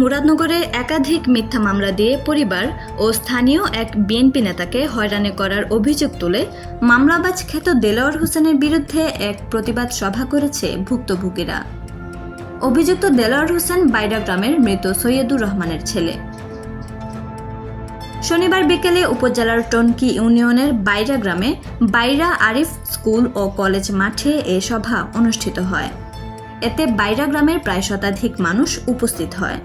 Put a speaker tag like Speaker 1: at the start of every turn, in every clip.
Speaker 1: মুরাদনগরে একাধিক মিথ্যা মামলা দিয়ে পরিবার ও স্থানীয় এক বিএনপি নেতাকে হয়রানি করার অভিযোগ তুলে মামলাবাজ খ্যাত দেলোয়ার হোসেনের বিরুদ্ধে এক প্রতিবাদ সভা করেছে ভুক্তভোগীরা। অভিযুক্ত দেলাওয়ার হোসেন বাইরা গ্রামের মৃত সৈয়দুর রহমানের ছেলে। শনিবার বিকেলে উপজেলার টনকি ইউনিয়নের বাইরা গ্রামে বাইরা আরিফ স্কুল ও কলেজ মাঠে এ সভা অনুষ্ঠিত হয়। এতে বাইরা গ্রামের প্রায় শতাধিক মানুষ উপস্থিত হয়।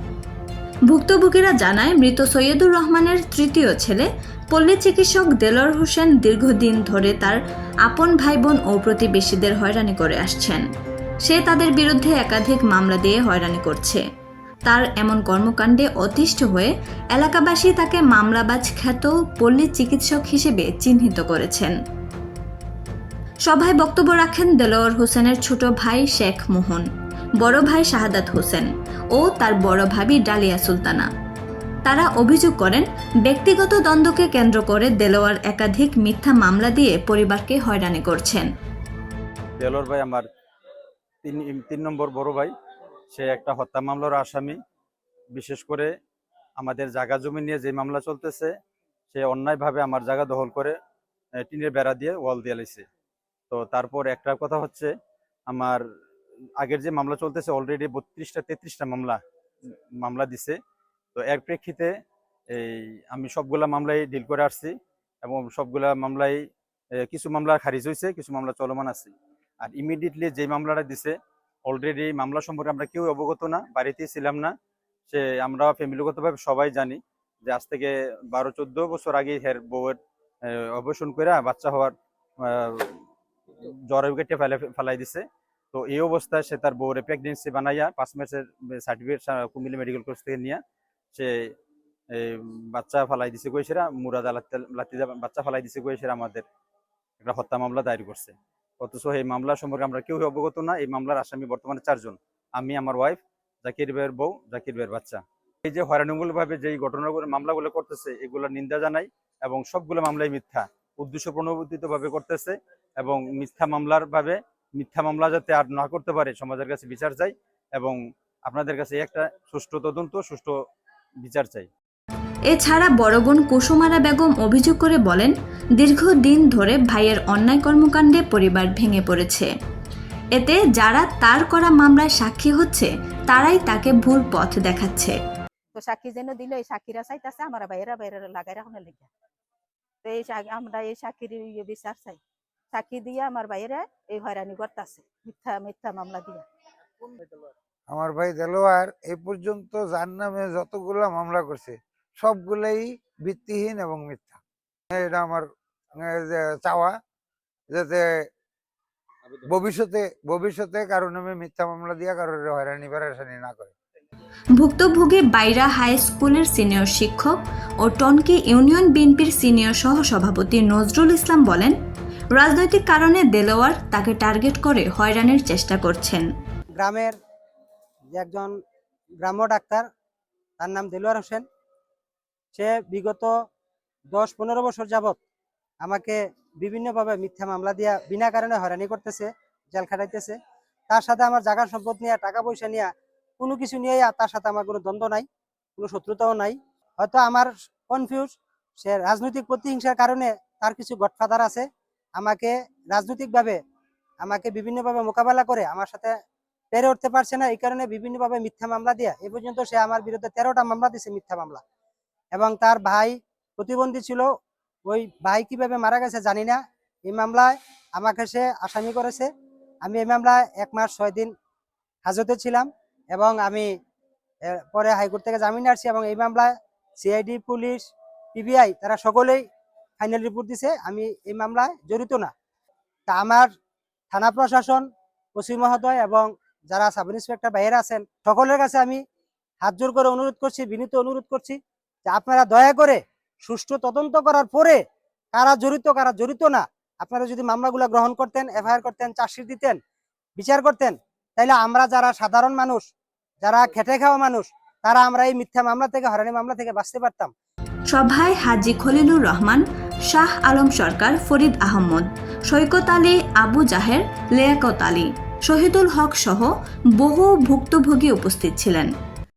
Speaker 1: ভুক্তভোগীরা জানায়, মৃত সৈয়দুর রহমানের তৃতীয় ছেলে, পল্লী চিকিৎসক দেলর হোসেন দীর্ঘদিন ধরে তার আপন ভাই বোন ও প্রতিবেশীদের হয়রানি করে আসছেন। সে তাদের বিরুদ্ধে একাধিক মামলা দিয়ে হয়রানি করছে। তার এমন কর্মকাণ্ডে অতিষ্ঠ হয়ে এলাকাবাসী তাকে মামলাবাজ খ্যাত পল্লী চিকিৎসক হিসেবে চিহ্নিত করেছেন। সভায় বক্তব্য রাখেন দেলোয়ার হোসেনের ছোট ভাই শেখ মোহন, বড় ভাই শাহাদাত হোসেন। ও তার বড় ভাবি ডালিয়া সুলতানা। তারা অভিযোগ করেন, ব্যক্তিগত দ্বন্দ্বকে কেন্দ্র করে দেলোয়ার একাধিক মিথ্যা মামলা দিয়ে পরিবারকে হয়রানি করছেন।
Speaker 2: দেলোয়ার ভাই আমার তিন তিন নম্বর বড় ভাই। সে একটা হত্যা মামলার আসামি। বিশেষ করে আমাদের জায়গা জমি নিয়ে যে মামলা চলতেছে, সে অন্যায়ভাবে আমার জায়গা দখল করে টিনের বেড়া দিয়ে ওয়াল দিয়ে লাইছে। তো তারপর একটা কথা হচ্ছে, আমার আগের যে মামলা চলতেছে অলরেডি বত্রিশটা তেত্রিশটা মামলা মামলা দিছে। তো এর প্রেক্ষিতে এই আমি সবগুলা মামলায় ডিল করে আসছি এবং সবগুলা মামলায় কিছু মামলা খারিজ হয়েছে কিছু মামলা চলমান আছে। আর ইমিডিয়েটলি যে মামলাটা দিছে অলরেডি মামলা সম্পর্কে আমরা কেউ অবগত না বাড়িতেই ছিলাম না। সে আমরা ফ্যামিলিগতভাবে সবাই জানি যে আজ থেকে বারো চোদ্দ বছর আগে হের বউয়ের অপারেশন করে বাচ্চা হওয়ার আহ, জ্বর কেটে ফেলে ফেলাই দিছে। তো এই অবস্থায় সে তার বউরে প্রেগনেন্সি বানাইয়া পাঁচ মাসের সার্টিফিকেট কুমিল্লা মেডিকেল কলেজ থেকে নিয়ে সে বাচ্চা ফালাই দিছে কইসেরা মুরাদ আলাতে লাতি বাচ্চা ফালাই দিছে কইসেরা আমাদের একটা হত্যা মামলা দায়ের করছে। অথচ এই মামলা সম্পর্কে আমরা কেউ অবগত না, এই মামলার আসামি বর্তমানে চারজন। আমি, আমার ওয়াইফ জাকির ভাইয়ের বউ, জাকির ভাইয়ের বাচ্চা। এই যে হয়রানিমূলক ভাবে যে ঘটনাগুলো, মামলাগুলো করতেছে এগুলোর নিন্দা জানাই এবং সবগুলো মামলাই মিথ্যা। উদ্দেশ্য ভাবে করতেছে এবং মিথ্যা মামলার ভাবে মিথ্যা মামলা যাতে আর না করতে পারে সমাজের কাছে বিচার চাই এবং আপনাদের কাছে একটা সুষ্ঠু তদন্ত সুষ্ঠু বিচার চাই।
Speaker 1: এছাড়া বড় বোন কুসুমারা বেগম অভিযোগ করে বলেন দীর্ঘদিন ধরে ভাইয়ের অন্যায় কর্মকাণ্ডে পরিবার ভেঙে পড়েছে। এতে যারা তার করা মামলায় সাক্ষী হচ্ছে তারাই তাকে ভুল পথ দেখাচ্ছে।
Speaker 3: তো সাক্ষী যেন দিল এই সাক্ষীরা চাইতেছে আমার বাইরা বাইরে লাগাই রাখুন লেগে তো এই আমরা এই সাক্ষীর ইয়ে বিচার চাই। সাক্ষী দিয়া আমার বাইরে এই হয়রানি করতেছে মিথ্যা মিথ্যা মামলা দিয়ে।
Speaker 4: আমার ভাই দেলোয়ার এই পর্যন্ত যার নামে যতগুলা মামলা করছে সবগুলাই ভিত্তিহীন এবং মিথ্যা। এটা আমার যে চাওয়া যাতে ভবিষ্যতে ভবিষ্যতে কারও নামে মিথ্যা মামলা দিয়া কারোর হয়রানি পেরেশানি না করে।
Speaker 1: ভুক্তভোগী বাইরা হাই স্কুলের সিনিয়র শিক্ষক ও টনকি ইউনিয়ন বিএনপির সিনিয়র সহসভাপতি নজরুল ইসলাম বলেন রাজনৈতিক কারণে দেলোয়ার তাকে টার্গেট করে হয়রানির চেষ্টা করছেন।
Speaker 5: গ্রামের যে একজন গ্রাম্য ডাক্তার, তার নাম দেলোয়ার হোসেন। সে বিগত দশ পনেরো বছর যাবত আমাকে বিভিন্নভাবে মিথ্যা মামলা দিয়া বিনা কারণে হয়রানি করতেছে, জেল খাটাইতেছে। তার সাথে আমার জায়গা সম্পদ নিয়ে, টাকা পয়সা নিয়ে, কোনো কিছু নিয়ে তার সাথে আমার কোনো দ্বন্দ্ব নাই, কোনো শত্রুতাও নাই। হয়তো আমার কনফিউজ সে রাজনৈতিক প্রতিহিংসার কারণে তার কিছু গডফাদার আছে। আমাকে রাজনৈতিকভাবে, আমাকে বিভিন্নভাবে মোকাবেলা করে আমার সাথে পেরে উঠতে পারছে না। এই কারণে বিভিন্নভাবে মিথ্যা মামলা দিয়া। এ পর্যন্ত সে আমার বিরুদ্ধে তেরোটা মামলা দিছে মিথ্যা মামলা। এবং তার ভাই প্রতিবন্ধী ছিল। ওই ভাই কীভাবে মারা গেছে জানি না। এই মামলায় আমাকে সে আসামি করেছে। আমি এই মামলায় এক মাস ছয় দিন হাজতে ছিলাম এবং আমি পরে হাইকোর্ট থেকে জামিন আসছি এবং এই মামলায় সিআইডি, পুলিশ, পিবিআই তারা সকলেই ফাইনাল রিপোর্ট দিছে, আমি এই মামলায় জড়িত না। তা আমার থানা প্রশাসন, ওসি মহোদয় এবং যারা সাব ইন্সপেক্টর বাইরে আছেন, সকলের কাছে আমি হাত জোর করে অনুরোধ করছি, বিনীত অনুরোধ করছি যে আপনারা দয়া করে সুষ্ঠু তদন্ত করার পরে কারা জড়িত কারা জড়িত না, আপনারা যদি মামলাগুলো গ্রহণ করতেন, এফআইআর করতেন, চার্জশিট দিতেন, বিচার করতেন, তাইলে আমরা যারা সাধারণ মানুষ, যারা খেটে খাওয়া মানুষ, তারা আমরা এই মিথ্যা মামলা থেকে হরানি মামলা থেকে বাঁচতে পারতাম।
Speaker 1: সভায় হাজী খলিলুর রহমান শাহ আলম সরকার ফরিদ আহমদ, সৈকত আলী, আবু জাহের, লিয়াকত আলী, শহীদুল হক সহ বহু ভুক্তভোগী উপস্থিত ছিলেন।